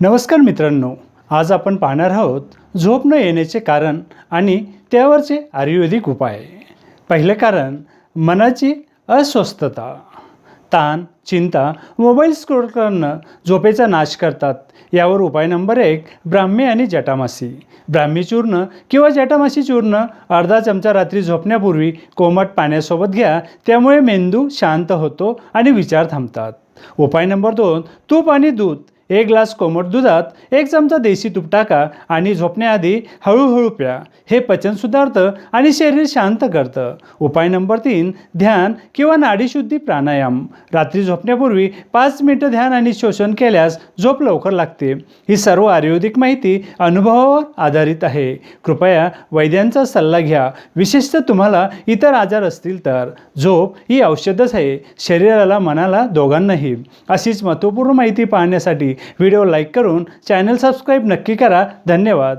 नमस्कार मित्रांनो आज आपण पाहणार आहोत झोप न येण्याचे कारण आणि त्यावरचे आयुर्वेदिक उपाय. पहिले कारण मनाची अस्वस्थता. ताण चिंता मोबाईल स्क्रोल करणं झोपेचा नाश करतात. यावर उपाय नंबर एक ब्राह्मी आणि जटामासी. ब्राह्मी चूर्ण किंवा जटामासी चूर्ण अर्धा चमचा रात्री झोपण्यापूर्वी कोमट पाण्यासोबत घ्या त्यामुळे मेंदू शांत होतो आणि विचार थांबतात. उपाय नंबर दोन तूप आणि दूध. एक ग्लास कोमट दुधात एक चमचा देशी तूप टाका आणि झोपण्याआधी हळूहळू प्या. हे पचन सुधारतं आणि शरीर शांत करतं. उपाय नंबर तीन ध्यान किंवा नाडीशुद्धी प्राणायाम. रात्री झोपण्यापूर्वी पाच मिनिटं ध्यान आणि शोषण केल्यास झोप लवकर लागते. ही सर्व आयुर्वेदिक माहिती अनुभवावर आधारित आहे. कृपया वैद्यांचा सल्ला घ्या. विशेषतः तुम्हाला इतर आजार असतील तर. झोप ही औषधच आहे. शरीराला मनाला दोघांनाही. अशीच महत्त्वपूर्ण माहिती पाहण्यासाठी व्हिडिओ लाईक करून चॅनल सबस्क्राईब नक्की करा. धन्यवाद.